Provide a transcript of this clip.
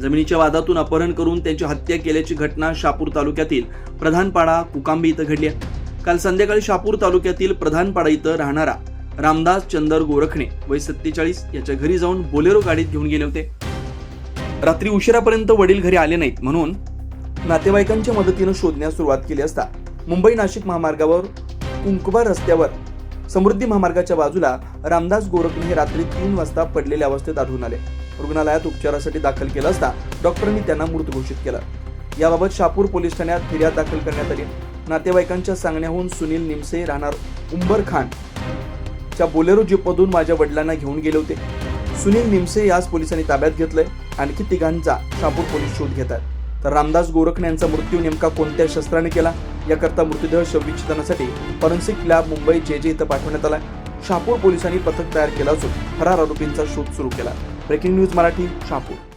जमिनीच्या वादातून अपहरण करून त्यांची हत्या केल्याची घटना शापूर तालुक्यातील प्रधानपाडा कुकांबी इथं घडली आहे. काल संध्याकाळी शापूर तालुक्यातील प्रधानपाडा इथं राहणारा रामदास चंदर गोरखणे वय सत्तेचाळीस याच्या घरी जाऊन बोलेरो गाडीत घेऊन गेले होते. रात्री उशिरापर्यंत वडील घरी आले नाहीत म्हणून नातेवाईकांच्या मदतीनं शोधण्यास सुरुवात केली असता मुंबई नाशिक महामार्गावर कुंकवा रस्त्यावर समृद्धी महामार्गाच्या बाजूला रामदास गोरखणे हे रात्री तीन वाजता पडलेल्या अवस्थेत आढळून आले. रुग्णालयात उपचारासाठी दाखल केलं असता डॉक्टरांनी त्यांना मृत घोषित केलं. याबाबत शापूर पोलीस ठाण्यात फिर्याद दाखल करण्यात आली. नातेवाईकांच्या सांगण्याहून सुनील निमसे राहणार उंबर खान च्या बोलेरो जीपमधून माझ्या वडिलांना घेऊन गेले होते. सुनील निमसे यास पोलिसांनी ताब्यात घेतलंय. आणखी तिघांचा शापूर पोलीस शोध घेत आहेत तर रामदास गोरखणे यांचा मृत्यू नेमका कोणत्या शस्त्राने केला? याकरता मृतदेह शवविच्छेदनासाठी फॉरेन्सिक लॅब मुंबई जे जे इथं पाठवण्यात आला शापूर पोलिसांनी पथक तयार केलं असून फरार आरोपींचा शोध सुरू केला. Breaking news Marathi Shahapur.